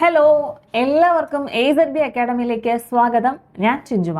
Hello എല്ലാവർക്കും A Z B അക്കാഡമിയിലേക്ക് സ്വാഗതം. ഞാൻ ചിഞ്ചുമ.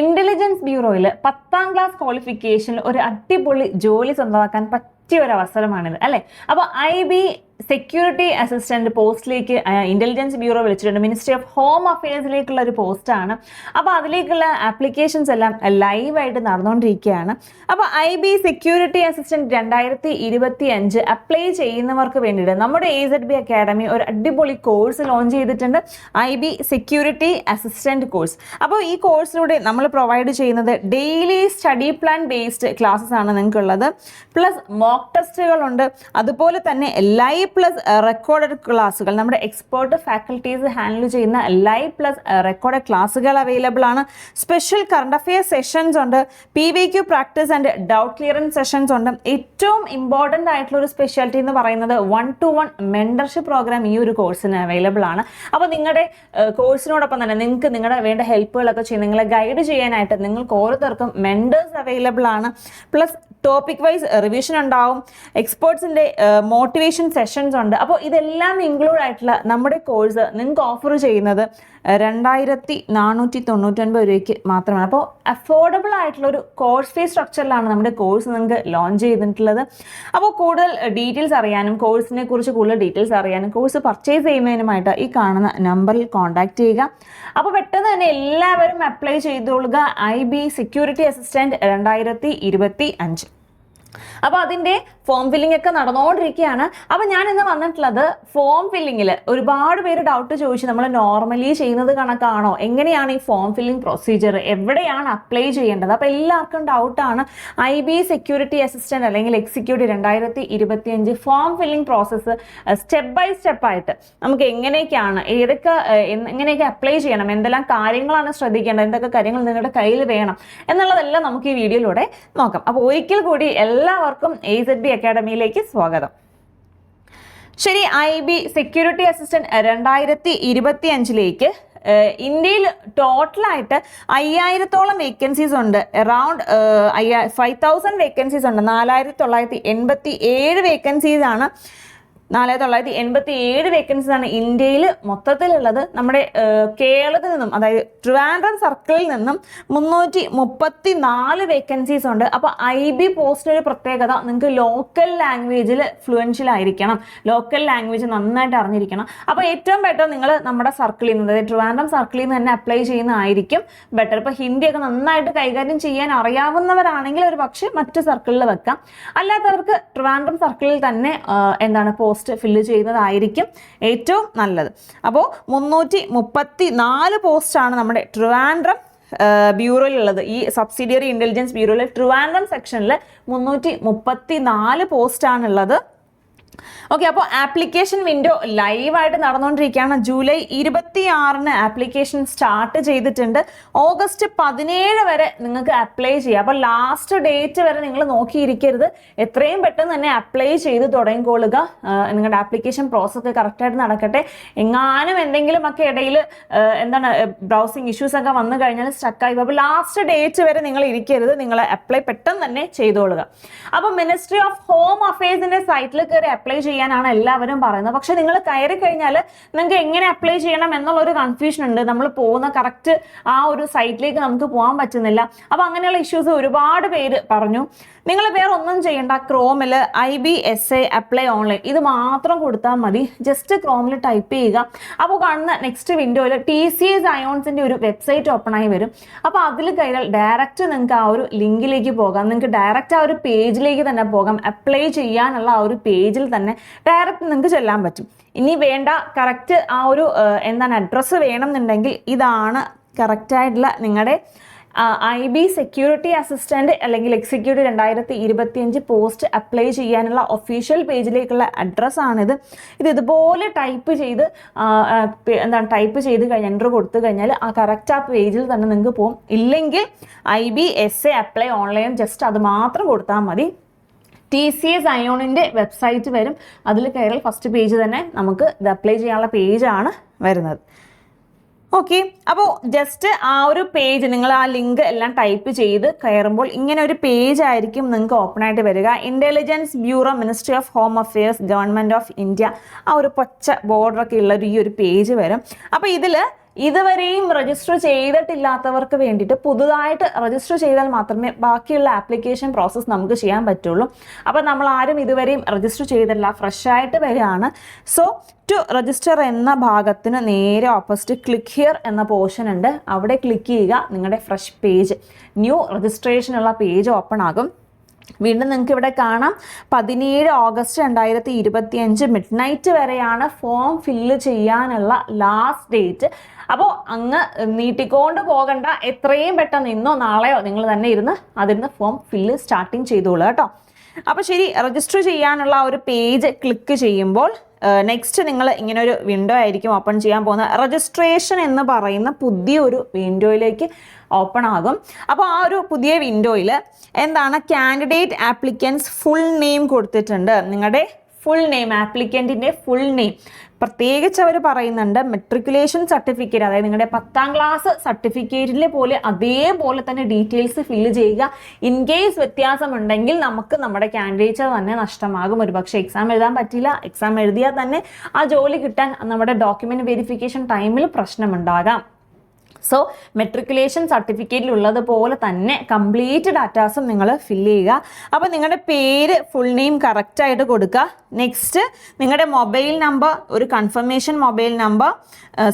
ഇന്റലിജൻസ് ബ്യൂറോയിൽ പത്താം ക്ലാസ് ക്വാളിഫിക്കേഷനിൽ ഒരു അടിപൊളി ജോലി സ്വന്തമാക്കാൻ പറ്റിയ ഒരു അവസരമാണിത് അല്ലേ? അപ്പോൾ ഐ ബി സെക്യൂരിറ്റി അസിസ്റ്റന്റ് പോസ്റ്റിലേക്ക് ഇന്റലിജൻസ് ബ്യൂറോ വിളിച്ചിട്ടുണ്ട്. മിനിസ്ട്രി ഓഫ് ഹോം അഫയേഴ്സിലേക്കുള്ള ഒരു പോസ്റ്റാണ് അപ്പോൾ അതിലേക്കുള്ള ആപ്ലിക്കേഷൻസ് എല്ലാം ലൈവായിട്ട് നടന്നുകൊണ്ടിരിക്കുകയാണ് അപ്പോൾ ഐ ബി സെക്യൂരിറ്റി അസിസ്റ്റന്റ് രണ്ടായിരത്തി ഇരുപത്തി അഞ്ച് അപ്ലൈ ചെയ്യുന്നവർക്ക് വേണ്ടിയിട്ട് നമ്മുടെ എ സെഡ് ബി അക്കാഡമി ഒരു അടിപൊളി കോഴ്സ് ലോഞ്ച് ചെയ്തിട്ടുണ്ട്. I B security assistant course അപ്പോൾ ഈ കോഴ്സിലൂടെ നമ്മൾ പ്രൊവൈഡ് ചെയ്യുന്നത് daily study plan based classes ആണ് നിങ്ങൾക്കുള്ളത്. പ്ലസ് മോക്ക് ടെസ്റ്റുകളുണ്ട് അതുപോലെ തന്നെ ലൈവ് പ്ലസ് റെക്കോർഡഡ് ക്ലാസ്സുകൾ നമ്മുടെ എക്സ്പേർട്ട് ഫാക്കൽറ്റീസ് ഹാൻഡിൽ ചെയ്യുന്ന ലൈവ് പ്ലസ് റെക്കോർഡഡ് ക്ലാസ്സുകൾ അവൈലബിൾ ആണ്. സ്പെഷ്യൽ കറണ്ട് അഫെയർ സെഷൻസ് ഉണ്ട്. P V Q practice and doubt clearance sessions ഉണ്ട്. ഏറ്റവും ഇമ്പോർട്ടന്റ് ആയിട്ടുള്ള ഒരു സ്പെഷ്യാലിറ്റി എന്ന് പറയുന്നത് one to one mentorship program ഈ ഒരു കോഴ്സിന് അവൈലബിൾ ആണ്. അപ്പോൾ നിങ്ങളുടെ കോഴ്സിനോടൊപ്പം തന്നെ നിങ്ങൾക്ക് നിങ്ങളുടെ വേണ്ട ഹെൽപ്പുകളൊക്കെ ചെയ്യും നിങ്ങളെ ഗൈഡ് ചെയ്യാനായിട്ട് നിങ്ങൾക്ക് ഓരോരുത്തർക്കും മെൻഡേഴ്സ് അവൈലബിൾ ആണ്. പ്ലസ് ടോപ്പിക് വൈസ് റിവിഷൻ ഉണ്ടാവും. എക്സ്പേർട്സിന്റെ മോട്ടിവേഷൻ സെഷൻസ് ഉണ്ട്. അപ്പോൾ ഇതെല്ലാം ഇൻക്ലൂഡ് ആയിട്ടുള്ള നമ്മുടെ കോഴ്സ് നിങ്ങൾക്ക് ഓഫർ ചെയ്യുന്നത് രണ്ടായിരത്തി നാനൂറ്റി തൊണ്ണൂറ്റൊൻപത് രൂപയ്ക്ക് മാത്രമാണ്. അപ്പോൾ അഫോർഡബിൾ ആയിട്ടുള്ള ഒരു കോഴ്സ് ഫീ സ്ട്രക്ചറിലാണ് നമ്മുടെ കോഴ്സ് നിങ്ങൾക്ക് ലോഞ്ച് ചെയ്തിട്ടുള്ളത്. അപ്പോൾ കൂടുതൽ ഡീറ്റെയിൽസ് അറിയാനും കോഴ്സിനെ കുറിച്ച് കൂടുതൽ ഡീറ്റെയിൽസ് അറിയാനും കോഴ്സ് പർച്ചേസ് ചെയ്യുന്നതിനുമായിട്ട് ഈ കാണുന്ന നമ്പറിൽ കോൺടാക്ട് ചെയ്യുക. അപ്പോൾ പെട്ടെന്ന് തന്നെ എല്ലാവരും അപ്ലൈ ചെയ്തോളുക. ഐ ബി സെക്യൂരിറ്റി അസിസ്റ്റന്റ് രണ്ടായിരത്തി ഇരുപത്തി അഞ്ച് അപ്പോൾ അതിന്റെ ഫോം ഫില്ലിംഗ് ഒക്കെ നടന്നുകൊണ്ടിരിക്കുകയാണ് അപ്പോൾ ഞാൻ ഇന്ന് വന്നിട്ടുള്ളത് ഫോം ഫില്ലിങ്ങിൽ ഒരുപാട് പേര് ഡൗട്ട് ചോദിച്ചു നമ്മൾ നോർമലി ചെയ്യുന്നത് കണക്കാണോ? എങ്ങനെയാണ് ഈ ഫോം ഫില്ലിംഗ് പ്രൊസീജിയർ എവിടെയാണ് അപ്ലൈ ചെയ്യേണ്ടത്? അപ്പോൾ എല്ലാവർക്കും ഡൗട്ടാണ് ഐ ബി സെക്യൂരിറ്റി അസിസ്റ്റന്റ് അല്ലെങ്കിൽ എക്സിക്യൂട്ടീവ് രണ്ടായിരത്തി ഇരുപത്തി അഞ്ച് form filling process step by step ആയിട്ട് നമുക്ക് എങ്ങനെയൊക്കെയാണ് ഏതൊക്കെ എങ്ങനെയൊക്കെ അപ്ലൈ ചെയ്യണം എന്തെല്ലാം കാര്യങ്ങളാണ് ശ്രദ്ധിക്കേണ്ടത് എന്തൊക്കെ കാര്യങ്ങൾ നിങ്ങളുടെ കയ്യിൽ വേണം എന്നുള്ളതെല്ലാം നമുക്ക് ഈ വീഡിയോയിലൂടെ നോക്കാം. അപ്പോൾ ഒരിക്കൽ കൂടി എല്ലാവർക്കും എ സെഡ് ബി അക്കാഡമിയിലേക്ക് സ്വാഗതം. ശരി ഐ ബി സെക്യൂരിറ്റി അസിസ്റ്റന്റ് രണ്ടായിരത്തി ഇരുപത്തി അഞ്ചിലേക്ക് ഇന്ത്യയിൽ ടോട്ടലായിട്ട് അയ്യായിരത്തോളം വേക്കൻസീസ് ഉണ്ട്. അറൗണ്ട് അയ്യാ ഫൈവ് തൗസൻഡ് വേക്കൻസീസ് ഉണ്ട്. നാലായിരത്തി തൊള്ളായിരത്തി എൺപത്തി ഏഴ് വേക്കൻസീസ് ആണ്. നാലായിരത്തി തൊള്ളായിരത്തി എൺപത്തി ഏഴ് വേക്കൻസീസ് ആണ് ഇന്ത്യയിൽ മൊത്തത്തിലുള്ളത്. നമ്മുടെ കേരളത്തിൽ നിന്നും അതായത് ട്രിവാൻഡ്രം സർക്കിളിൽ നിന്നും മുന്നൂറ്റി മുപ്പത്തി നാല് വേക്കൻസീസ് ഉണ്ട് അപ്പോൾ ഐ ബി പോസ്റ്റിന്റെ ഒരു പ്രത്യേകത നിങ്ങൾക്ക് ലോക്കൽ ലാംഗ്വേജിൽ ഫ്ലുവൻഷ്യൽ ആയിരിക്കണം. ലോക്കൽ ലാംഗ്വേജ് നന്നായിട്ട് അറിഞ്ഞിരിക്കണം. അപ്പോൾ ഏറ്റവും ബെറ്റർ നിങ്ങൾ നമ്മുടെ സർക്കിളിൽ നിന്ന് അതായത് ട്രിവാൻഡ്രം സർക്കിളിൽ നിന്ന് തന്നെ അപ്ലൈ ചെയ്യുന്നതായിരിക്കും ബെറ്റർ ഇപ്പോൾ ഹിന്ദിയൊക്കെ നന്നായിട്ട് കൈകാര്യം ചെയ്യാൻ അറിയാവുന്നവരാണെങ്കിൽ ഒരു പക്ഷേ മറ്റ് സർക്കിളിൽ വെക്കാം. അല്ലാത്തവർക്ക് ട്രിവാൻഡ്രം സർക്കിളിൽ തന്നെ എന്താണ് പോസ്റ്റ് ഫില്ല് ചെയ്യുന്നതായിരിക്കും ഏറ്റവും നല്ലത്. അപ്പോൾ മുന്നൂറ്റി മുപ്പത്തി നാല് പോസ്റ്റാണ് നമ്മുടെ ട്രിവാൻഡ്രം ബ്യൂറോയിലുള്ളത്. ഈ സബ്സിഡിയറി ഇന്റലിജൻസ് ബ്യൂറോയിലെ ട്രിവാൻഡ്രം സെക്ഷനിൽ മുന്നൂറ്റി മുപ്പത്തി നാല് പോസ്റ്റാണുള്ളത് ഓക്കെ അപ്പോൾ ആപ്ലിക്കേഷൻ വിൻഡോ ലൈവായിട്ട് നടന്നുകൊണ്ടിരിക്കുകയാണ്. ജൂലൈ ഇരുപത്തി ആറിന് ആപ്ലിക്കേഷൻ സ്റ്റാർട്ട് ചെയ്തിട്ടുണ്ട്. ഓഗസ്റ്റ് പതിനേഴ് വരെ നിങ്ങൾക്ക് അപ്ലൈ ചെയ്യാം. അപ്പോൾ ലാസ്റ്റ് ഡേറ്റ് വരെ നിങ്ങൾ നോക്കിയിരിക്കരുത്. എത്രയും പെട്ടെന്ന് തന്നെ അപ്ലൈ ചെയ്ത് തുടങ്ങിക്കൊള്ളുക നിങ്ങളുടെ ആപ്ലിക്കേഷൻ പ്രോസസ്സ് കറക്റ്റായിട്ട് നടക്കട്ടെ. എങ്ങാനും എന്തെങ്കിലും ഒക്കെ ഇടയിൽ എന്താണ് ബ്രൗസിങ് ഇഷ്യൂസ് ഒക്കെ വന്നു കഴിഞ്ഞാൽ സ്റ്റക്കായി അപ്പോൾ ലാസ്റ്റ് ഡേറ്റ് വരെ നിങ്ങൾ ഇരിക്കരുത്. നിങ്ങൾ അപ്ലൈ പെട്ടെന്ന് തന്നെ ചെയ്തോളുക. അപ്പോൾ മിനിസ്ട്രി ഓഫ് ഹോം അഫയേഴ്സിന്റെ സൈറ്റിൽ കയറി അപ്ലൈ ചെയ്യാനാണ് എല്ലാവരും പറയുന്നത്. പക്ഷെ നിങ്ങൾ കയറി കഴിഞ്ഞാൽ നിങ്ങൾക്ക് എങ്ങനെ അപ്ലൈ ചെയ്യണം എന്നുള്ള ഒരു കൺഫ്യൂഷൻ ഉണ്ട്. നമ്മൾ പോകുന്ന കറക്റ്റ് ആ ഒരു സൈറ്റിലേക്ക് നമുക്ക് പോകാൻ പറ്റുന്നില്ല. അപ്പോൾ അങ്ങനെയുള്ള ഇഷ്യൂസ് ഒരുപാട് പേര് പറഞ്ഞു. നിങ്ങൾ വേറെ ഒന്നും ചെയ്യേണ്ട. ക്രോമിൽ I B S A apply online ഇത് മാത്രം കൊടുത്താൽ മതി. ജസ്റ്റ് ക്രോമിൽ ടൈപ്പ് ചെയ്യുക. അപ്പോൾ കാണുന്ന നെക്സ്റ്റ് വിൻഡോയിൽ ടി സി എസ് അയോൺസിന്റെ ഒരു വെബ്സൈറ്റ് ഓപ്പൺ ആയി വരും. അപ്പോൾ അതിൽ കഴിഞ്ഞാൽ ഡയറക്റ്റ് നിങ്ങൾക്ക് ആ ഒരു ലിങ്കിലേക്ക് പോകാം. നിങ്ങൾക്ക് ഡയറക്റ്റ് ആ ഒരു പേജിലേക്ക് തന്നെ പോകാം. അപ്ലൈ ചെയ്യാനുള്ള ആ ഒരു പേജിൽ തന്നെ ഡയറക്റ്റ് നിങ്ങൾക്ക് ചെല്ലാൻ പറ്റും. ഇനി വേണ്ട കറക്റ്റ് ആ ഒരു എന്താണ് അഡ്രസ്സ് വേണമെന്നുണ്ടെങ്കിൽ ഇതാണ് കറക്റ്റായിട്ടുള്ള നിങ്ങളുടെ ഐ ബി സെക്യൂരിറ്റി അസിസ്റ്റന്റ് അല്ലെങ്കിൽ എക്സിക്യൂട്ടീവ് രണ്ടായിരത്തി ഇരുപത്തിയഞ്ച് പോസ്റ്റ് അപ്ലൈ ചെയ്യാനുള്ള ഒഫീഷ്യൽ പേജിലേക്കുള്ള അഡ്രസ്സാണിത് ഇത് ഇതുപോലെ ടൈപ്പ് ചെയ്ത് എന്താണ് ടൈപ്പ് ചെയ്ത് കഴിഞ്ഞാൽ എന്റർ കൊടുത്തു കഴിഞ്ഞാൽ ആ കറക്റ്റ് ആ പേജിൽ തന്നെ നിങ്ങൾക്ക് പോകും ഇല്ലെങ്കിൽ I B S A apply online just അത് മാത്രം കൊടുത്താൽ മതി. ടി സി എസ് അയോണിന്റെ വെബ്സൈറ്റ് വരും. അതിൽ കയറി ഫസ്റ്റ് പേജ് തന്നെ നമുക്ക് ഇത് അപ്ലൈ ചെയ്യാനുള്ള പേജാണ് വരുന്നത്. ഓക്കെ അപ്പോൾ ജസ്റ്റ് ആ ഒരു പേജ് നിങ്ങൾ ആ ലിങ്ക് എല്ലാം ടൈപ്പ് ചെയ്ത് കയറുമ്പോൾ ഇങ്ങനെ ഒരു പേജ് ആയിരിക്കും നിങ്ങൾക്ക് ഓപ്പൺ ആയിട്ട് വരിക. Intelligence bureau ministry of home affairs government of India ആ ഒരു പച്ച ബോർഡറൊക്കെ ഉള്ള ഒരു ഈ ഒരു പേജ് വരും. അപ്പോൾ ഇതിൽ ഇതുവരെയും രജിസ്റ്റർ ചെയ്തിട്ടില്ലാത്തവർക്ക് വേണ്ടിയിട്ട് പുതുതായിട്ട് രജിസ്റ്റർ ചെയ്താൽ മാത്രമേ ബാക്കിയുള്ള ആപ്ലിക്കേഷൻ പ്രോസസ്സ് നമുക്ക് ചെയ്യാൻ പറ്റുള്ളൂ. അപ്പോൾ നമ്മൾ ആരും ഇതുവരെയും രജിസ്റ്റർ ചെയ്തിട്ടില്ല. ഫ്രഷ് ആയിട്ട് വരികയാണ്. സോ ടു രജിസ്റ്റർ എന്ന ഭാഗത്തിന് നേരെ ഓപ്പോസിറ്റ് ക്ലിക്ക് ഹിയർ എന്ന പോർഷൻ ഉണ്ട്. അവിടെ ക്ലിക്ക് ചെയ്യുക. നിങ്ങളുടെ ഫ്രഷ് പേജ് ന്യൂ രജിസ്ട്രേഷനുള്ള പേജ് ഓപ്പൺ ആകും. വീണ്ടും നിങ്ങൾക്ക് ഇവിടെ കാണാം. പതിനേഴ് ഓഗസ്റ്റ് രണ്ടായിരത്തി ഇരുപത്തി അഞ്ച് മിഡ് നൈറ്റ് വരെയാണ് ഫോം ഫില്ല് ചെയ്യാനുള്ള ലാസ്റ്റ് ഡേറ്റ് അപ്പോൾ അങ്ങ് നീട്ടിക്കൊണ്ട് പോകണ്ട. എത്രയും പെട്ടെന്ന് ഇന്നോ നാളെയോ നിങ്ങൾ തന്നെ ഇരുന്ന് അതിന്ന് ഫോം ഫില്ല് സ്റ്റാർട്ടിങ് ചെയ്തോളൂ കേട്ടോ. അപ്പോൾ ശരി രജിസ്റ്റർ ചെയ്യാനുള്ള ഒരു പേജ് ക്ലിക്ക് ചെയ്യുമ്പോൾ നെക്സ്റ്റ് നിങ്ങൾ ഇങ്ങനെ ഒരു വിൻഡോ ആയിരിക്കും ഓപ്പൺ ചെയ്യാൻ പോകുന്നത്. രജിസ്ട്രേഷൻ എന്ന് പറയുന്ന പുതിയൊരു വിൻഡോയിലേക്ക് ഓപ്പൺ ആകും. അപ്പോൾ ആ ഒരു പുതിയ വിൻഡോയിൽ എന്താണ്? കാൻഡിഡേറ്റ് ആപ്ലിക്കൻസ് ഫുൾ നെയിം കൊടുത്തിട്ടുണ്ട്. നിങ്ങളുടെ ഫുൾ നെയിം ആപ്ലിക്കന്റിന്റെ ഫുൾ നെയിം പ്രത്യേകിച്ച് അവർ പറയുന്നുണ്ട് മെട്രിക്കുലേഷൻ സർട്ടിഫിക്കറ്റ് അതായത് നിങ്ങളുടെ പത്താം ക്ലാസ് സർട്ടിഫിക്കറ്റിലെ പോലെ അതേപോലെ തന്നെ ഡീറ്റെയിൽസ് ഫില്ല് ചെയ്യുക. ഇൻ കേസ് വ്യത്യാസമുണ്ടെങ്കിൽ നമുക്ക് നമ്മുടെ കാൻഡിഡേറ്റ് തന്നെ നഷ്ടമാകും. ഒരു പക്ഷേ എക്സാം എഴുതാൻ പറ്റില്ല എക്സാം എഴുതിയാൽ തന്നെ ആ ജോലി കിട്ടാൻ നമ്മുടെ ഡോക്യുമെന്റ് വെരിഫിക്കേഷൻ ടൈമിൽ പ്രശ്നമുണ്ടാകാം. സോ മെട്രിക്കുലേഷൻ സർട്ടിഫിക്കറ്റിൽ ഉള്ളതുപോലെ തന്നെ കംപ്ലീറ്റ് ഡാറ്റാസും നിങ്ങൾ ഫില്ല് ചെയ്യുക. അപ്പോൾ നിങ്ങളുടെ പേര് ഫുൾ നെയിം കറക്റ്റായിട്ട് കൊടുക്കുക. നെക്സ്റ്റ് നിങ്ങളുടെ മൊബൈൽ നമ്പർ ഒരു കൺഫർമേഷൻ മൊബൈൽ നമ്പർ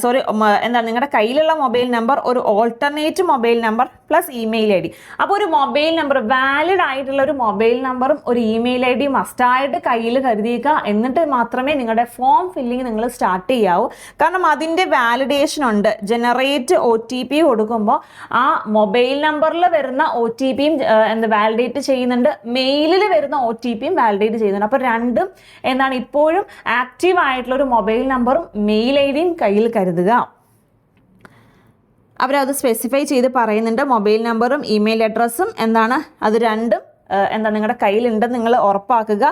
സോറി എന്താ നിങ്ങളുടെ കയ്യിലുള്ള മൊബൈൽ നമ്പർ ഒരു alternate mobile number plus email I D അപ്പോൾ ഒരു മൊബൈൽ നമ്പർ വാലിഡ് ആയിട്ടുള്ള ഒരു മൊബൈൽ നമ്പറും ഒരു ഇമെയിൽ ഐ ഡി മസ്റ്റായിട്ട് കയ്യിൽ കരുതിയേക്കുക എന്നിട്ട് മാത്രമേ നിങ്ങളുടെ ഫോം ഫില്ലിംഗ് നിങ്ങൾ സ്റ്റാർട്ട് ചെയ്യാവൂ. കാരണം അതിന്റെ വാലിഡേഷൻ ഉണ്ട്. ജനറേറ്റ് ഒ ടി പി കൊടുക്കുമ്പോൾ ആ മൊബൈൽ നമ്പറിൽ വരുന്ന ഒ ടി പിയും എന്ത് വാലിഡേറ്റ് ചെയ്യുന്നുണ്ട്. മെയിലിൽ വരുന്ന ഒ ടി പിയും വാലിഡേറ്റ് ചെയ്യുന്നുണ്ട്. അപ്പോൾ രണ്ടും എന്താണ് ഇപ്പോഴും ആക്റ്റീവ് ആയിട്ടുള്ള ഒരു മൊബൈൽ നമ്പറും മെയിൽ ഐ ഡിയും കയ്യിൽ കരുതുക. അവരത് സ്പെസിഫൈ ചെയ്ത് പറയുന്നുണ്ട്. മൊബൈൽ നമ്പറും ഇമെയിൽ അഡ്രസ്സും എന്താണ് അത് രണ്ടും എന്താ നിങ്ങളുടെ കയ്യിലുണ്ടെന്ന് നിങ്ങൾ ഉറപ്പാക്കുക.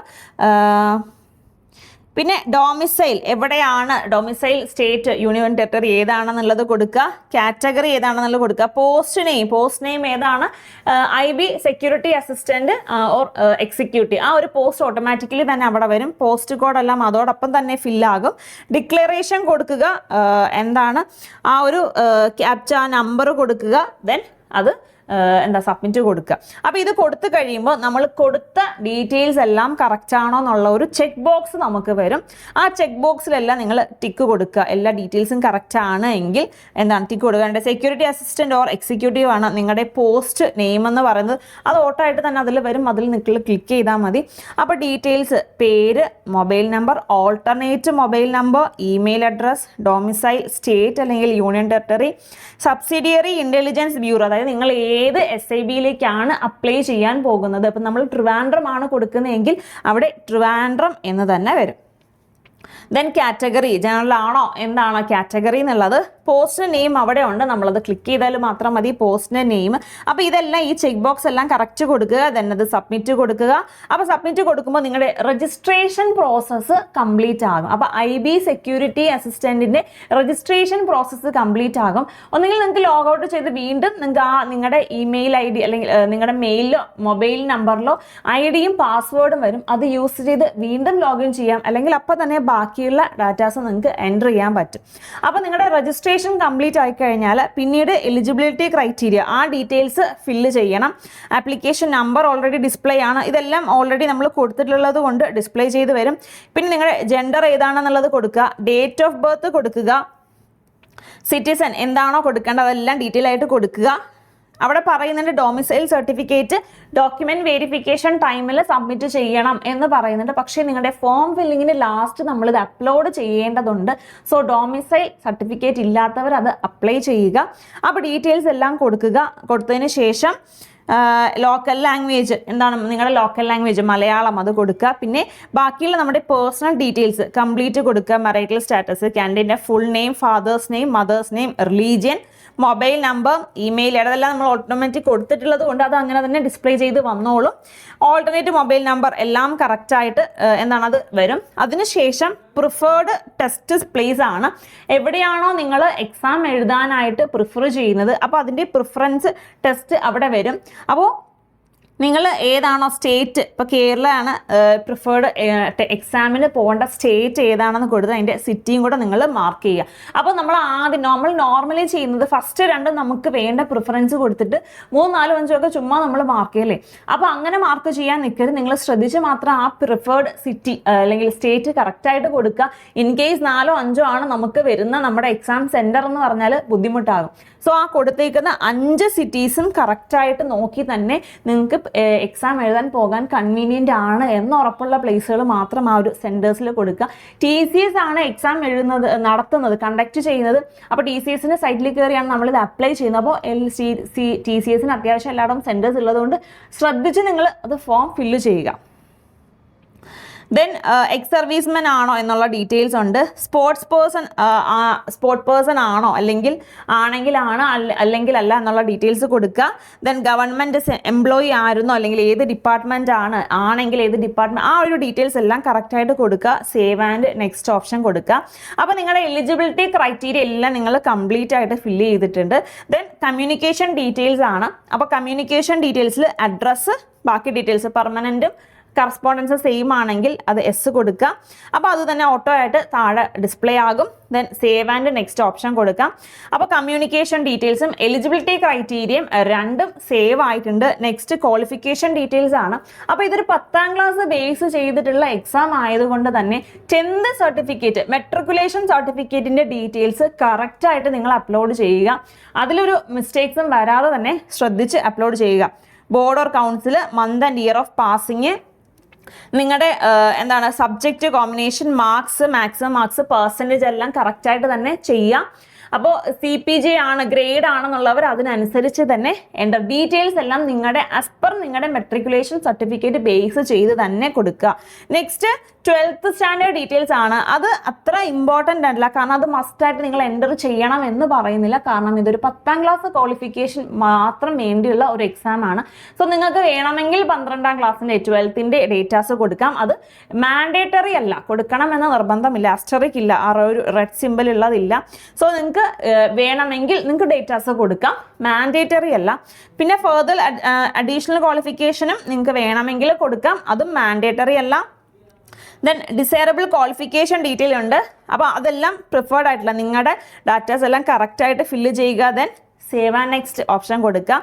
പിന്നെ ഡോമിസൈൽ എവിടെയാണ് ഡൊമിസൈൽ സ്റ്റേറ്റ് യൂണിയൻ ടെറിട്ടറി ഏതാണെന്നുള്ളത് കൊടുക്കുക കാറ്റഗറി ഏതാണെന്നുള്ളത് കൊടുക്കുക. പോസ്റ്റ് നെയിം പോസ്റ്റ് നെയിം ഏതാണ്? I B security assistant or executive ആ ഒരു പോസ്റ്റ് ഓട്ടോമാറ്റിക്കലി തന്നെ അവിടെ വരും. പോസ്റ്റ് കോഡ് എല്ലാം അതോടൊപ്പം തന്നെ ഫില്ലാകും ഡിക്ലറേഷൻ കൊടുക്കുക എന്താണ്? ആ ഒരു ക്യാപ്ച നമ്പർ കൊടുക്കുക. ദെൻ അത് എന്താ സബ്മിറ്റ് കൊടുക്കുക അപ്പോൾ ഇത് കൊടുത്തു കഴിയുമ്പോൾ നമ്മൾ കൊടുത്ത ഡീറ്റെയിൽസ് എല്ലാം കറക്റ്റ് ആണോ എന്നുള്ള ഒരു ചെക്ക് ബോക്സ് നമുക്ക് വരും. ആ ചെക്ക് ബോക്സിലെല്ലാം നിങ്ങൾ ടിക്ക് കൊടുക്കുക എല്ലാ ഡീറ്റെയിൽസും കറക്റ്റ് ആണ് എങ്കിൽ എന്താണ് ടിക്ക് കൊടുക്കുക എന്റെ സെക്യൂരിറ്റി അസിസ്റ്റന്റ് ഓർ എക്സിക്യൂട്ടീവ് ആണ് നിങ്ങളുടെ പോസ്റ്റ് നെയിം എന്ന് പറയുന്നത്. അത് ഓട്ടോ ആയിട്ട് തന്നെ അതിൽ വരും. അതിൽ നിങ്ങൾ ക്ലിക്ക് ചെയ്താൽ മതി. അപ്പോൾ ഡീറ്റെയിൽസ് പേര് mobile number alternate mobile number email address domicile state അല്ലെങ്കിൽ union territory subsidiary intelligence bureau അതായത് നിങ്ങൾ ഏത് എസ് ഐ ബിയിലേക്കാണ് അപ്ലൈ ചെയ്യാൻ പോകുന്നത്? അപ്പം നമ്മൾ ട്രിവാൻഡ്രം ആണ് കൊടുക്കുന്നതെങ്കിൽ അവിടെ ട്രിവാൻഡ്രം എന്ന് തന്നെ വരും. ദെൻ കാറ്റഗറി ജനറൽ ആണോ? എന്താണോ കാറ്റഗറി എന്നുള്ളത്? പോസ്റ്റിന് നെയിം അവിടെ ഉണ്ട്. നമ്മളത് ക്ലിക്ക് ചെയ്താൽ മാത്രം മതി പോസ്റ്റിന്റെ നെയിം. അപ്പോൾ ഇതെല്ലാം ഈ ചെക്ക് ബോക്സ് എല്ലാം കറക്റ്റ് കൊടുക്കുക ദെൻ അത് സബ്മിറ്റ് കൊടുക്കുക. അപ്പോൾ സബ്മിറ്റ് കൊടുക്കുമ്പോൾ നിങ്ങളുടെ രജിസ്ട്രേഷൻ പ്രോസസ്സ് കംപ്ലീറ്റ് ആകും. അപ്പോൾ ഐ ബി സെക്യൂരിറ്റി അസിസ്റ്റന്റിന്റെ രജിസ്ട്രേഷൻ പ്രോസസ്സ് കംപ്ലീറ്റ് ആകും. ഒന്നുകിൽ നിങ്ങൾക്ക് ലോഗ് ഔട്ട് ചെയ്ത് വീണ്ടും നിങ്ങൾക്ക് ആ നിങ്ങളുടെ ഇമെയിൽ ഐ ഡി അല്ലെങ്കിൽ നിങ്ങളുടെ മെയിലിലോ മൊബൈൽ നമ്പറിലോ ഐ ഡിയും പാസ്വേഡും വരും. അത് യൂസ് ചെയ്ത് വീണ്ടും ലോഗിൻ ചെയ്യാം. അല്ലെങ്കിൽ അപ്പോൾ തന്നെ ബാക്കിയുള്ള ഡാറ്റാസ് നിങ്ങൾക്ക് എന്റർ ചെയ്യാൻ പറ്റും. അപ്പോൾ നിങ്ങളുടെ രജിസ്ട്രേഷൻ കംപ്ലീറ്റ് ആയിക്കഴിഞ്ഞാൽ പിന്നീട് എലിജിബിലിറ്റി ക്രൈറ്റീരിയ ആ ഡീറ്റെയിൽസ് ഫില്ല് ചെയ്യണം. ആപ്ലിക്കേഷൻ നമ്പർ ഓൾറെഡി ഡിസ്പ്ലേ ആണ്. ഇതെല്ലാം ഓൾറെഡി നമ്മൾ കൊടുത്തിട്ടുള്ളത് കൊണ്ട് ഡിസ്പ്ലേ ചെയ്ത് വരും. പിന്നെ നിങ്ങളുടെ ജെൻഡർ ഏതാണെന്നുള്ളത് കൊടുക്കുക. ഡേറ്റ് ഓഫ് ബർത്ത് കൊടുക്കുക. സിറ്റിസൺ എന്താണോ കൊടുക്കേണ്ടത് അതെല്ലാം ഡീറ്റെയിൽ ആയിട്ട് കൊടുക്കുക. അവിടെ പറയുന്നുണ്ട് ഡൊമിസൈൽ സർട്ടിഫിക്കറ്റ് ഡോക്യുമെന്റ് വെരിഫിക്കേഷൻ ടൈമിൽ സബ്മിറ്റ് ചെയ്യണം എന്ന് പറയുന്നുണ്ട്. പക്ഷേ നിങ്ങളുടെ ഫോം ഫില്ലിങ്ങിന് ലാസ്റ്റ് നമ്മൾ ഇത് അപ്ലോഡ് ചെയ്യേണ്ടതുണ്ട്. സോ ഡൊമിസൈൽ സർട്ടിഫിക്കറ്റ് ഇല്ലാത്തവർ അത് അപ്ലൈ ചെയ്യുക. അപ്പോൾ ഡീറ്റെയിൽസ് എല്ലാം കൊടുക്കുക. കൊടുത്തതിന് ശേഷം ലോക്കൽ ലാംഗ്വേജ് എന്താണ്? നിങ്ങളുടെ ലോക്കൽ ലാംഗ്വേജ് മലയാളം അത് കൊടുക്കുക. പിന്നെ ബാക്കിയുള്ള നമ്മുടെ പേഴ്സണൽ ഡീറ്റെയിൽസ് കംപ്ലീറ്റ് കൊടുക്കുക. Marital status ക്യാൻഡിന്റെ full name father's name mother's name religion mobile number email അതെല്ലാം നമ്മൾ ഓട്ടോമാറ്റിക് കൊടുത്തിട്ടുള്ളത് കൊണ്ട് അത് അങ്ങനെ തന്നെ ഡിസ്പ്ലേ ചെയ്ത് വന്നോളും. ഓൾട്ടർനേറ്റ് മൊബൈൽ നമ്പർ എല്ലാം കറക്റ്റായിട്ട് എന്താണ് അത് വരും. അതിനുശേഷം പ്രിഫേർഡ് ടെസ്റ്റ് പ്ലേസ് ആണ്. എവിടെയാണോ നിങ്ങൾ എക്സാം എഴുതാനായിട്ട് പ്രിഫർ ചെയ്യുന്നത്. അപ്പോൾ അതിന്റെ പ്രിഫറൻസ് ടെസ്റ്റ് അവിടെ വരും. അപ്പോൾ നിങ്ങൾ ഏതാണോ സ്റ്റേറ്റ് ഇപ്പോൾ കേരളമാണ് പ്രിഫേർഡ് എക്സാമിന് പോകേണ്ട സ്റ്റേറ്റ് ഏതാണെന്ന് കൊടുത്ത് അതിന്റെ സിറ്റിയും കൂടെ നിങ്ങൾ മാർക്ക് ചെയ്യുക. അപ്പോൾ നമ്മൾ ആദ്യം നമ്മൾ നോർമലി ചെയ്യുന്നത് ഫസ്റ്റ് രണ്ടും നമുക്ക് വേണ്ട പ്രിഫറൻസ് കൊടുത്തിട്ട് മൂന്ന് നാലും അഞ്ചും ഒക്കെ ചുമ്മാ നമ്മൾ മാർക്ക് ചെയ്യല്ലേ? അപ്പോൾ അങ്ങനെ മാർക്ക് ചെയ്യാൻ നിൽക്കരുത് നിങ്ങൾ ശ്രദ്ധിച്ച് മാത്രം ആ പ്രിഫേർഡ് സിറ്റി അല്ലെങ്കിൽ സ്റ്റേറ്റ് കറക്റ്റായിട്ട് കൊടുക്കുക. ഇൻ കേസ് നാലോ അഞ്ചോ ആണ് നമുക്ക് വരുന്ന നമ്മുടെ എക്സാം സെന്റർ എന്ന് പറഞ്ഞാൽ ബുദ്ധിമുട്ടാകും. സോ ആ കൊടുത്തേക്കുന്ന അഞ്ച് സിറ്റീസും കറക്റ്റായിട്ട് നോക്കി തന്നെ നിങ്ങൾക്ക് എക്സാം എഴുതാൻ പോകാൻ കൺവീനിയന്റ് ആണ് എന്ന് ഉറപ്പുള്ള പ്ലേസുകൾ മാത്രം ആ ഒരു സെന്റേഴ്സിൽ കൊടുക്കുക. ടി സി എസ് ആണ് എക്സാം എഴുതുന്നത് നടത്തുന്നത് കണ്ടക്ട് ചെയ്യുന്നത്. അപ്പോൾ ടി സി എസിന്റെ സൈറ്റിൽ കയറിയാണ് നമ്മളിത് അപ്ലൈ ചെയ്യുന്നത്. അപ്പോൾ L C C T C എസിന് അത്യാവശ്യം എല്ലായിടവും സെന്റേഴ്സ് ഉള്ളതുകൊണ്ട് ശ്രദ്ധിച്ച് നിങ്ങൾ അത് ഫോം ഫില്ല് ചെയ്യുക. ദെൻ എക്സ് സർവീസ്മെൻ ആണോ എന്നുള്ള ഡീറ്റെയിൽസ് ഉണ്ട്. സ്പോർട്സ് പേഴ്സൺ സ്പോർട്ട് പേഴ്സൺ ആണോ അല്ലെങ്കിൽ ആണെങ്കിലാണ് അല്ലെങ്കിൽ അല്ല എന്നുള്ള ഡീറ്റെയിൽസ് കൊടുക്കുക. ദെൻ ഗവൺമെന്റ് എംപ്ലോയി ആയിരുന്നോ അല്ലെങ്കിൽ ഏത് ഡിപ്പാർട്ട്മെന്റ് ആണ് ആണെങ്കിൽ ഏത് ഡിപ്പാർട്ട്മെന്റ് ആ ഒരു ഡീറ്റെയിൽസ് എല്ലാം കറക്റ്റായിട്ട് കൊടുക്കുക. സേവ് ആൻഡ് നെക്സ്റ്റ് ഓപ്ഷൻ കൊടുക്കുക. അപ്പോൾ നിങ്ങളുടെ എലിജിബിലിറ്റി ക്രൈറ്റീരിയ എല്ലാം നിങ്ങൾ കംപ്ലീറ്റ് ആയിട്ട് ഫില്ല് ചെയ്തിട്ടുണ്ട്. ദെൻ കമ്മ്യൂണിക്കേഷൻ ഡീറ്റെയിൽസ് ആണ്. അപ്പോൾ കമ്മ്യൂണിക്കേഷൻ ഡീറ്റെയിൽസിൽ അഡ്രസ്സ് ബാക്കി ഡീറ്റെയിൽസ് പെർമനന്റും കറസ്പോണ്ടൻസ് സെയിം ആണെങ്കിൽ അത് എസ് കൊടുക്കുക. അപ്പോൾ അത് തന്നെ ഓട്ടോ ആയിട്ട് താഴെ ഡിസ്പ്ലേ ആകും. Then save and next option കൊടുക്കാം. അപ്പോൾ കമ്മ്യൂണിക്കേഷൻ ഡീറ്റെയിൽസും എലിജിബിലിറ്റി ക്രൈറ്റീരിയയും രണ്ടും സേവ് ആയിട്ടുണ്ട്. നെക്സ്റ്റ് ക്വാളിഫിക്കേഷൻ ഡീറ്റെയിൽസ് ആണ്. അപ്പോൾ ഇതൊരു പത്താം ക്ലാസ് ബേസ് ചെയ്തിട്ടുള്ള എക്സാം ആയതുകൊണ്ട് തന്നെ ടെൻത്ത് സർട്ടിഫിക്കറ്റ് മെട്രിക്കുലേഷൻ സർട്ടിഫിക്കറ്റിന്റെ ഡീറ്റെയിൽസ് കറക്റ്റായിട്ട് നിങ്ങൾ അപ്ലോഡ് ചെയ്യുക. അതിലൊരു മിസ്റ്റേക്സും വരാതെ തന്നെ ശ്രദ്ധിച്ച് അപ്ലോഡ് ചെയ്യുക. Board or council month and year of passing നിങ്ങളുടെ എന്താണ് subject combination marks maximum marks percentage എല്ലാം കറക്റ്റായിട്ട് തന്നെ ചെയ്യാം. അപ്പോൾ സി പി ജി ആണ് ഗ്രേഡ് ആണെന്നുള്ളവർ അതിനനുസരിച്ച് തന്നെ എന്റെ ഡീറ്റെയിൽസ് എല്ലാം നിങ്ങളുടെ അസ്പർ പെർ നിങ്ങളുടെ മെട്രിക്കുലേഷൻ സർട്ടിഫിക്കറ്റ് ബേസ് ചെയ്ത് തന്നെ കൊടുക്കുക. നെക്സ്റ്റ് ട്വൽത്ത് സ്റ്റാൻഡേർഡ് ഡീറ്റെയിൽസ് ആണ്. അത് അത്ര ഇമ്പോർട്ടന്റ് അല്ല കാരണം അത് മസ്റ്റായിട്ട് നിങ്ങൾ എന്റർ ചെയ്യണം എന്ന് പറയുന്നില്ല. കാരണം ഇതൊരു പത്താം ക്ലാസ് ക്വാളിഫിക്കേഷൻ മാത്രം വേണ്ടിയുള്ള ഒരു എക്സാം ആണ്. സോ നിങ്ങൾക്ക് വേണമെങ്കിൽ പന്ത്രണ്ടാം ക്ലാസ്സിന്റെ ട്വൽത്തിന്റെ ഡേറ്റാസ് കൊടുക്കാം. അത് മാൻഡേറ്ററി അല്ല. കൊടുക്കണം എന്ന നിർബന്ധമില്ല. അസ്റ്ററിക് ഇല്ല. ആ ഒരു റെഡ് സിമ്പിൾ ഉള്ളതില്ല. സോ നിങ്ങൾക്ക് വേണമെങ്കിൽ നിങ്ങൾക്ക് ഡേറ്റാസ് കൊടുക്കാം. മാൻഡേറ്ററി അല്ല. പിന്നെ ഫെർദർ അഡീഷണൽ ക്വാളിഫിക്കേഷനും നിങ്ങൾക്ക് വേണമെങ്കിൽ കൊടുക്കാം. അതും മാൻഡേറ്ററി അല്ല. ദെൻ ഡിസൈറബിൾ ക്വാളിഫിക്കേഷൻ ഡീറ്റെയിൽ ഉണ്ട്. അപ്പോൾ അതെല്ലാം പ്രിഫേർഡ് ആയിട്ടുള്ള നിങ്ങളുടെ ഡാറ്റാസ് എല്ലാം കറക്റ്റായിട്ട് ഫില്ല് ചെയ്യുക. Then save and next option കൊടുക്കുക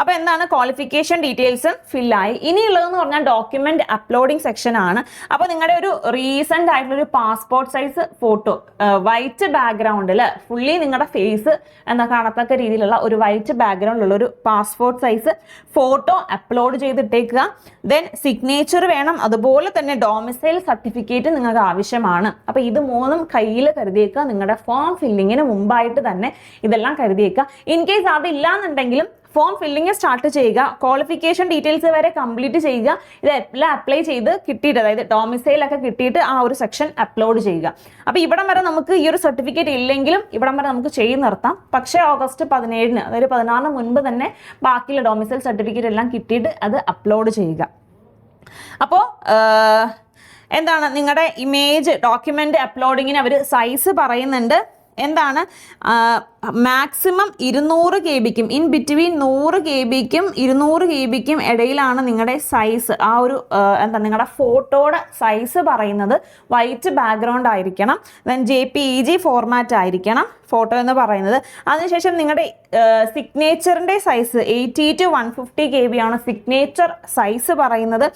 അപ്പോൾ എന്താണ് ക്വാളിഫിക്കേഷൻ ഡീറ്റെയിൽസും ഫില്ലായി ഇനിയുള്ളതെന്ന് പറഞ്ഞാൽ ഡോക്യുമെന്റ് അപ്ലോഡിംഗ് സെക്ഷൻ ആണ്. അപ്പോൾ നിങ്ങളുടെ ഒരു റീസെന്റ് ആയിട്ടുള്ള ഒരു പാസ്പോർട്ട് സൈസ് ഫോട്ടോ വൈറ്റ് ബാക്ക്ഗ്രൗണ്ടിൽ ഫുള്ളി നിങ്ങളുടെ ഫേസ് എന്താ കാണത്തക്ക രീതിയിലുള്ള ഒരു വൈറ്റ് ബാക്ക്ഗ്രൗണ്ടിലുള്ള ഒരു പാസ്പോർട്ട് സൈസ് ഫോട്ടോ അപ്ലോഡ് ചെയ്തിട്ടേക്കുക. ദെൻ സിഗ്നേച്ചർ വേണം. അതുപോലെ തന്നെ ഡോമിസൈൽ സർട്ടിഫിക്കറ്റ് നിങ്ങൾക്ക് ആവശ്യമാണ്. അപ്പോൾ ഇത് മൂന്നും കയ്യിൽ കരുതിയേക്കുക. നിങ്ങളുടെ ഫോം ഫില്ലിങ്ങിന് മുമ്പായിട്ട് തന്നെ ഇതെല്ലാം കരുതിയേക്കുക. ഇൻ കേസ് അതില്ലാന്നുണ്ടെങ്കിലും ഫോം ഫില്ലിങ് സ്റ്റാർട്ട് ചെയ്യുക ക്വാളിഫിക്കേഷൻ ഡീറ്റെയിൽസ് വരെ കംപ്ലീറ്റ് ചെയ്യുക ഇത് എല്ലാം അപ്ലൈ ചെയ്ത് കിട്ടിയിട്ട് അതായത് ഡോമിസൈലൊക്കെ കിട്ടിയിട്ട് ആ ഒരു സെക്ഷൻ അപ്ലോഡ് ചെയ്യുക. അപ്പോൾ ഇവിടം വരെ നമുക്ക് ഈ ഒരു സർട്ടിഫിക്കറ്റ് ഇല്ലെങ്കിലും ഇവിടം വരെ നമുക്ക് ചെയ്ത് നിർത്താം. പക്ഷേ ഓഗസ്റ്റ് പതിനേഴിന് അതായത് പതിനാറിന് മുൻപ് തന്നെ ബാക്കിയുള്ള ഡോമിസൈൽ സർട്ടിഫിക്കറ്റ് എല്ലാം കിട്ടിയിട്ട് അത് അപ്ലോഡ് ചെയ്യുക. അപ്പോൾ എന്താണ് നിങ്ങളുടെ ഇമേജ് ഡോക്യുമെന്റ് അപ്ലോഡിങ്ങിന് അവർ സൈസ് പറയുന്നുണ്ട്. എന്താണ്? മാക്സിമം ഇരുന്നൂറ് കെ ബിക്കും ഇൻ ബിറ്റ്വീൻ നൂറ് കെ ബിക്കും ഇരുന്നൂറ് കെ ബിക്കും ഇടയിലാണ് നിങ്ങളുടെ സൈസ് ആ ഒരു എന്താ നിങ്ങളുടെ ഫോട്ടോയുടെ സൈസ് പറയുന്നത് വൈറ്റ് ബാക്ക്ഗ്രൗണ്ട് ആയിരിക്കണം. Then J P E G format ആയിരിക്കണം ഫോട്ടോ എന്ന് പറയുന്നത്. അതിനുശേഷം നിങ്ങളുടെ സിഗ്നേച്ചറിന്റെ size eighty to one fifty K B ആണ് സിഗ്നേച്ചർ സൈസ് പറയുന്നത്.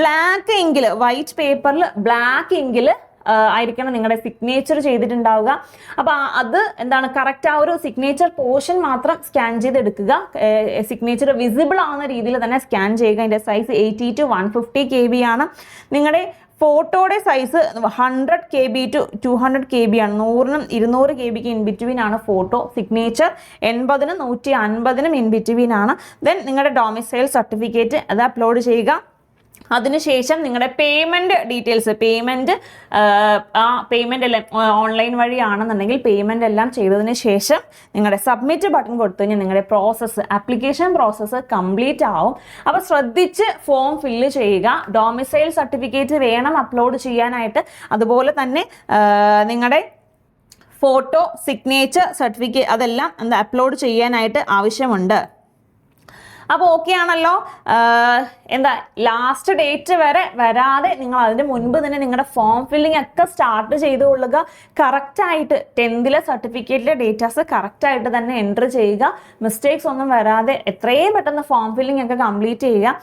ബ്ലാക്ക് എങ്കിൽ വൈറ്റ് പേപ്പറിൽ ബ്ലാക്ക് എങ്കിൽ ആയിരിക്കണം നിങ്ങളുടെ സിഗ്നേച്ചർ ചെയ്തിട്ടുണ്ടാവുക. അപ്പോൾ അത് എന്താണ് കറക്റ്റ് ആ ഒരു സിഗ്നേച്ചർ പോർഷൻ മാത്രം സ്കാൻ ചെയ്തെടുക്കുക. സിഗ്നേച്ചർ വിസിബിൾ ആവുന്ന രീതിയിൽ തന്നെ സ്കാൻ ചെയ്യുക. അതിന്റെ size eighty to one fifty K B ആണ്. നിങ്ങളുടെ ഫോട്ടോയുടെ size hundred K B to to hundred K B ആണ്. നൂറിനും ഇരുന്നൂറ് കെ ബിക്ക് ഇൻ ബിറ്റ്വീൻ ആണ് ഫോട്ടോ സിഗ്നേച്ചർ എൺപതിനും നൂറ്റി അൻപതിനും ഇൻ ബിറ്റ്വീൻ ആണ്. ദെൻ നിങ്ങളുടെ ഡൊമിസൈൽ സർട്ടിഫിക്കറ്റ് അത് അപ്ലോഡ് ചെയ്യുക. അതിനുശേഷം നിങ്ങളുടെ പേയ്മെന്റ് ഡീറ്റെയിൽസ് പേയ്മെന്റ് ആ പേയ്മെന്റ് എല്ലാം ഓൺലൈൻ വഴിയാണെന്നുണ്ടെങ്കിൽ പേയ്മെന്റ് എല്ലാം ചെയ്തതിന് ശേഷം നിങ്ങളുടെ സബ്മിറ്റ് ബട്ടൺ കൊടുത്തു കഴിഞ്ഞാൽ നിങ്ങളുടെ പ്രോസസ്സ് ആപ്ലിക്കേഷൻ പ്രോസസ്സ് കംപ്ലീറ്റ് ആവും. അപ്പോൾ ശ്രദ്ധിച്ച് ഫോം ഫില്ല് ചെയ്യുക. ഡൊമിസൈൽ സർട്ടിഫിക്കറ്റ് വേണം അപ്ലോഡ് ചെയ്യാനായിട്ട്. അതുപോലെ തന്നെ നിങ്ങളുടെ ഫോട്ടോ സിഗ്നേച്ചർ സർട്ടിഫിക്കറ്റ് അതെല്ലാം എന്താ അപ്ലോഡ് ചെയ്യാനായിട്ട് ആവശ്യമുണ്ട്. അപ്പോൾ ഓക്കെ ആണല്ലോ. എന്താ ലാസ്റ്റ് ഡേറ്റ് വരെ വരാതെ നിങ്ങൾ അതിന് മുൻപ് തന്നെ നിങ്ങളുടെ ഫോം ഫില്ലിംഗ് ഒക്കെ സ്റ്റാർട്ട് ചെയ്ത് കൊള്ളുക. കറക്റ്റായിട്ട് ടെൻത്തിലെ സർട്ടിഫിക്കറ്റിലെ ഡേറ്റാസ് കറക്റ്റായിട്ട് തന്നെ എന്റർ ചെയ്യുക. മിസ്റ്റേക്സ് ഒന്നും വരാതെ എത്രയും പെട്ടെന്ന് ഫോം ഫില്ലിംഗ് ഒക്കെ കംപ്ലീറ്റ് ചെയ്യുക.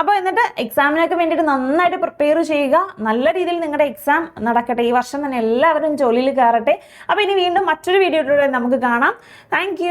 അപ്പോൾ എന്നിട്ട് എക്സാമിനൊക്കെ വേണ്ടിയിട്ട് നന്നായിട്ട് പ്രിപ്പയർ ചെയ്യുക. നല്ല രീതിയിൽ നിങ്ങളുടെ എക്സാം നടക്കട്ടെ. ഈ വർഷം തന്നെ എല്ലാവരും ജോലിയിൽ കയറട്ടെ. അപ്പോൾ ഇനി വീണ്ടും മറ്റൊരു വീഡിയോയിലൂടെ നമുക്ക് കാണാം. താങ്ക്